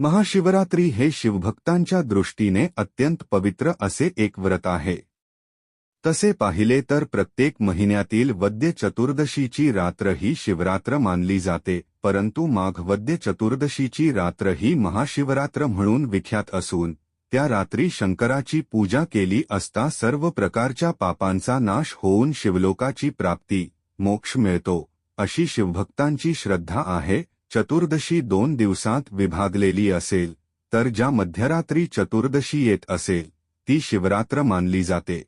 महाशिवरात्री हे शिवभक्तांच्या दृष्टीने अत्यंत पवित्र असे एक व्रत आहे. तसे पाहिले तर प्रत्येक महिन्यातील वद्य चतुर्दशीची रात्र ही शिवरात्र मानली जाते परंतु माघ वद्य चतुर्दशीची रात्र ही महाशिवरात्र म्हणून विख्यात असून त्या रात्री शंकराची पूजा केली असता सर्व प्रकारच्या पापांचा नाश होऊन शिवलोकाची प्राप्ती मोक्ष मिळतो अशी शिवभक्तांची श्रद्धा आहे चतुर्दशी दोन दिवसांत विभागलेली असेल तर ज्या मध्यरात्री चतुर्दशी येत असेल ती शिवरात्र मानली जाते.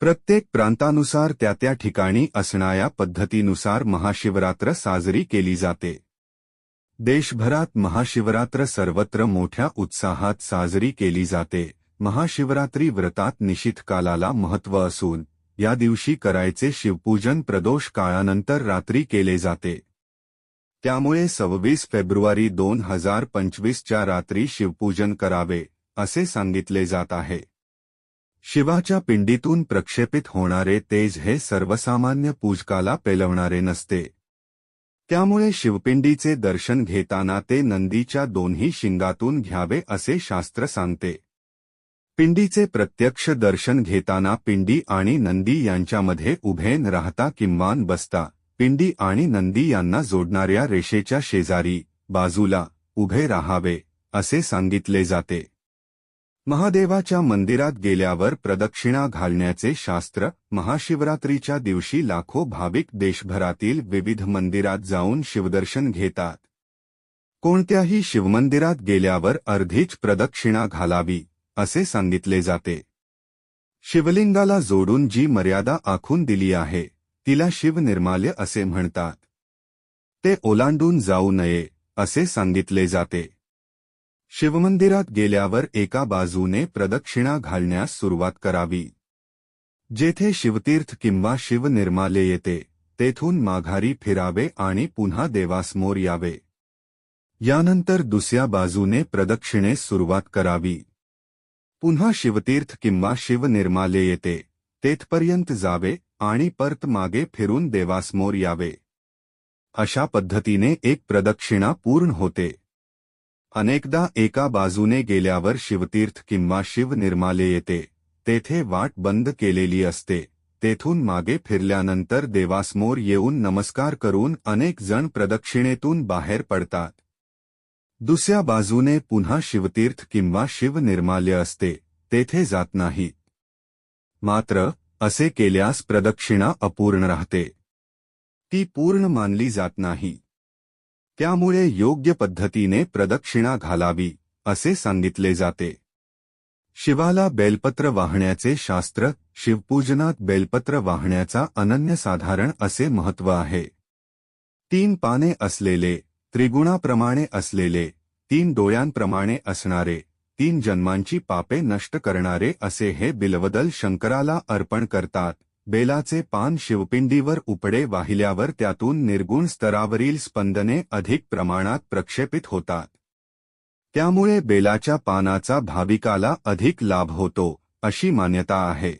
प्रत्येक प्रांतानुसार त्या त्या ठिकाणी असणाऱ्या पद्धतीनुसार महाशिवरात्र साजरी केली जाते. देशभरात महाशिवरात्र सर्वत्र मोठ्या उत्साहात साजरी केली जाते. महाशिवरात्री व्रतात निशित कालाला महत्त्व असून या दिवशी करायचे शिवपूजन प्रदोष काळानंतर रात्री केले जाते. सव्वीस फेब्रुवारी दोन हज़ार पंचवीसच्या रात्री शिवपूजन करावे, असे सांगितले जात आहे. शिवाच्या पिंडीतून प्रक्षेपित होणारे तेज हे सर्वसामान्य पूजकाला पेलवणारे नसते. त्यामुळे शिवपिंडीचे दर्शन घेताना ते नंदीच्या दोन्ही शिंगातून घ्यावे असे शास्त्र सांगते. पिंडीचे प्रत्यक्ष दर्शन घेताना पिंडी आणि नंदी यांच्यामध्ये उभे न राहता किंवान बसता पिंडी आणि नंदी यांना जोडणाऱ्या रेषेच्या शेजारी बाजूला उभे राहावे असे सांगितले जाते. महादेवाच्या मंदिरात गेल्यावर प्रदक्षिणा घालण्याचे शास्त्र महाशिवरात्रीच्या दिवशी लाखो भाविक देशभरातील विविध मंदिरात जाऊन शिवदर्शन घेतात. कोणत्याही शिवमंदिरात गेल्यावर अर्धीच प्रदक्षिणा घालावी असे सांगितले जाते. शिवलिंगाला जोडून जी मर्यादा आखून दिली आहे तिला शिवनिर्माल्य असे म्हणतात. ते ओलांडून जाऊ नये असे सांगितले जाते. शिवमंदिरात गेल्यावर एका बाजूने प्रदक्षिणा घालण्यास सुरुवात करावी. जेथे शिवतीर्थ किंवा शिवनिर्माले येते तेथून माघारी फिरावे आणि पुन्हा देवासमोर यावे. यानंतर दुसऱ्या बाजूने प्रदक्षिणेस सुरुवात करावी. पुन्हा शिवतीर्थ किंवा शिवनिर्माले येते तेथपर्यंत जावे आणि परत मागे फिरून देवासमोर यावे. अशा पद्धतीने एक प्रदक्षिणा पूर्ण होते. अनेकदा एका बाजूने गेल्यावर शिवतीर्थ किंवा शिव निर्माले येते. तेथे वाट बंद केलेली असते. तेथून मागे फिरल्यानंतर देवासमोर येऊन नमस्कार करून अनेक जण प्रदक्षिणेतून बाहेर पडतात. दुसऱ्या बाजूने पुन्हा शिवतीर्थ किंवा शिवनिर्माल्य असते. तेथे जात नाहीत मात्र असे केल्यास प्रदक्षिणा अपूर्ण राहते. ती पूर्ण मानली जात नाही. त्यामुळे योग्य पद्धतीने प्रदक्षिणा घालावी, असे सांगितले जाते. शिवाला बेलपत्र वाहण्याचे शास्त्र, शिवपूजनात बेलपत्र वाहण्याचा अनन्यसाधारण असे महत्त्व आहे. तीन पाने असलेले, त्रिगुणाप्रमाणे असलेले, तीन डोळ्यांप्रमाणे असणारे तीन जन्मांची पापे नष्ट करणारे असे हे बिलवदल शंकराला अर्पण करतात. बेलाचे पान शिवपिंडीवर उपडे वाहिल्यावर त्यातून निर्गुण स्तरावरील स्पंदने अधिक प्रमाणात प्रक्षेपित होतात. त्यामुळे बेलाच्या पानाचा भाविकाला अधिक लाभ होतो अशी मान्यता आहे.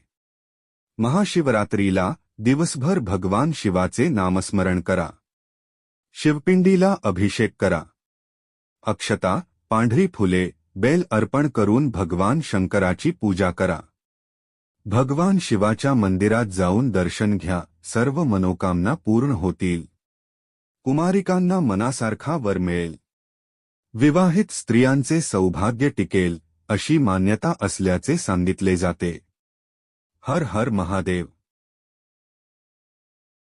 महाशिवरात्रीला दिवसभर भगवान शिवाचे नामस्मरण करा. शिवपिंडीला अभिषेक करा. अक्षता पांढरी फुले बेल अर्पण करून भगवान शंकराची पूजा करा. भगवान शिवाच्या मंदिरात जाऊन दर्शन घ्या सर्व मनोकामना पूर्ण होतील. कुमारिकांना मनासारखा वर मिळेल. विवाहित स्त्रियांचे सौभाग्य टिकेल अशी मान्यता असल्याचे सांगितले जाते. हर हर महादेव.